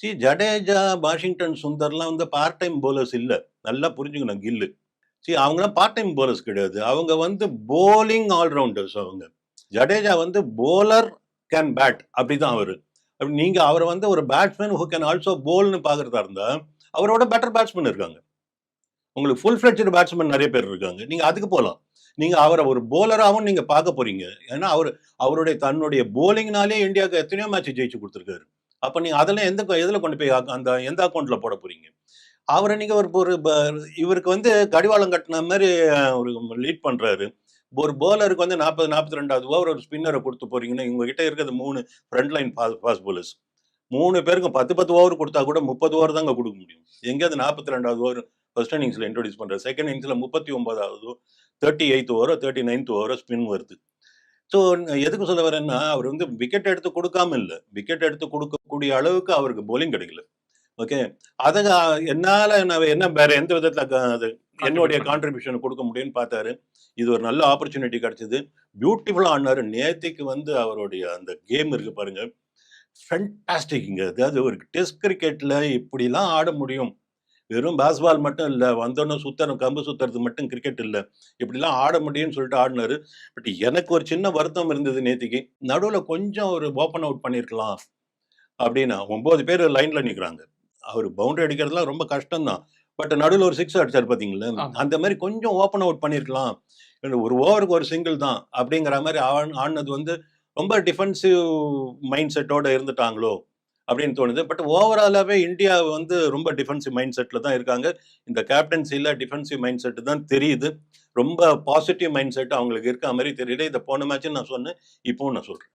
C Jadeja Washington சுந்தர்லாம் வந்து part time bowlers இல்லை. நல்லா புரிஞ்சுக்கணும் கில்லு. சி அவங்களாம் பார்ட் டைம் போலர்ஸ் கிடையாது. அவங்க வந்து போலிங் ஆல்ரவுண்டர்ஸ் அவங்க. ஜடேஜா வந்து போலர் கேன் பேட் அப்படிதான் அவர். அப்படி நீங்கள் அவரை வந்து ஒரு பேட்ஸ்மேன் ஹூ கேன் ஆல்சோ போல்னு பார்க்குறதா இருந்தால் அவரோட பெட்டர் பேட்ஸ்மேன் இருக்காங்க. உங்களுக்கு ஃபுல் ஃபிளட்ஜ் பேட்ஸ்மேன் நிறைய பேர் இருக்காங்க. நீங்கள் அதுக்கு போகலாம் நீங்கள் அவரை ஒரு போலராகவும் நீங்கள் பார்க்க போகிறீங்க ஏன்னா அவர் அவருடைய தன்னுடைய போலிங்னாலே இந்தியாவுக்கு எத்தனையோ மேட்ச் ஜெயிச்சு கொடுத்துருக்காரு. அப்போ நீங்க அதெல்லாம் எந்த எதில் கொண்டு போய் அந்த எந்த அக்கௌண்ட்டில் போட போறீங்க? அவரை நீங்கள் ஒரு ஒரு இவருக்கு வந்து கடிவாளம் கட்டின மாதிரி ஒரு லீட் பண்றாரு. ஒரு போலருக்கு வந்து நாற்பது நாற்பத்தி ரெண்டாவது ஓவர் ஒரு ஸ்பின்னரை கொடுத்து போறீங்கன்னா இவங்க கிட்ட இருக்கிறது மூணு ஃப்ரண்ட் லைன் ஃபாஸ்ட் போலர்ஸ் மூணு பேருக்கும் பத்து பத்து ஓவர் கொடுத்தா கூட முப்பது ஓவர் தாங்க கொடுக்க முடியும். எங்கேயாவது நாற்பத்தி ரெண்டாவது ஓவர் ஃபர்ஸ்ட் இன்னிங்ஸில் இன்ட்ரோடியூஸ் பண்ணுறாரு செகண்ட் இன்னிங்ஸில் முப்பத்தி ஒன்பதாவது தேர்ட்டி எயித் ஓவரோ தேர்ட்டி நைன்த் ஓவரோ ஸ்பின் வருது. ஸோ எதுக்கு சொல்ல வரேன்னா அவர் வந்து விக்கெட் எடுத்து கொடுக்காம இல்லை. விக்கெட் எடுத்து கொடுக்கக்கூடிய அளவுக்கு அவருக்கு போலிங் கிடைக்கல. ஓகே அதை என்னால நான் என்ன வேற எந்த விதத்துல அது என்னுடைய கான்ட்ரிபியூஷன் கொடுக்க முடியும்னு பார்த்தாரு. இது ஒரு நல்ல ஆப்பர்ச்சுனிட்டி கிடைச்சது. பியூட்டிஃபுல்லா ஆடினாரு நேத்திக்கு வந்து அவருடைய அந்த கேம் இருக்கு பாருங்க. ஃபென்டாஸ்டிக்ங்க அதாவது ஒரு டெஸ்ட் கிரிக்கெட்ல இப்படிலாம் ஆட முடியும். வெறும் பேஸ்பால் மட்டும் இல்ல வந்தோன்னு சுத்தணும் கம்பு சுத்துறது மட்டும் கிரிக்கெட் இல்ல. இப்படிலாம் ஆட முடியும்னு சொல்லிட்டு ஆடினாரு. பட் எனக்கு ஒரு சின்ன வருத்தம் இருந்தது நேத்திக்கு. நடுவுல கொஞ்சம் ஒரு ஓப்பன் அவுட் பண்ணியிருக்கலாம் அப்படின்னா ஒன்பது பேர் லைன்ல நிக்கிறாங்க. அவர் பவுண்டரி அடிக்கிறதுலாம் ரொம்ப கஷ்டம் தான் பட் நடுவில் ஒரு சிக்ஸ் அடிச்சார் பாத்தீங்களா? ஆமா. அந்த மாதிரி கொஞ்சம் ஓப்பன் அவுட் பண்ணியிருக்கலாம் ஒரு ஓவருக்கு ஒரு சிங்கிள் தான் அப்படிங்கிற மாதிரி ஆடினது வந்து ரொம்ப டிஃபென்சிவ் மைண்ட் செட்டோட இருந்துட்டாங்களோ? அப்படின்னு தோணுது. பட் ஓவராலாகவே இந்தியா வந்து ரொம்ப டிஃபென்சிவ் மைண்ட் செட்டில் தான் இருக்காங்க. இந்த கேப்டன்சியில் டிஃபென்சிவ் மைண்ட் செட் தான் தெரியுது. ரொம்ப பாசிட்டிவ் மைண்ட் செட் அவங்களுக்கு இருக்க மாதிரி தெரியல. இதை போன மேட்ச்சும் நான் சொன்னேன். இப்போவும் நான் சொல்கிறேன்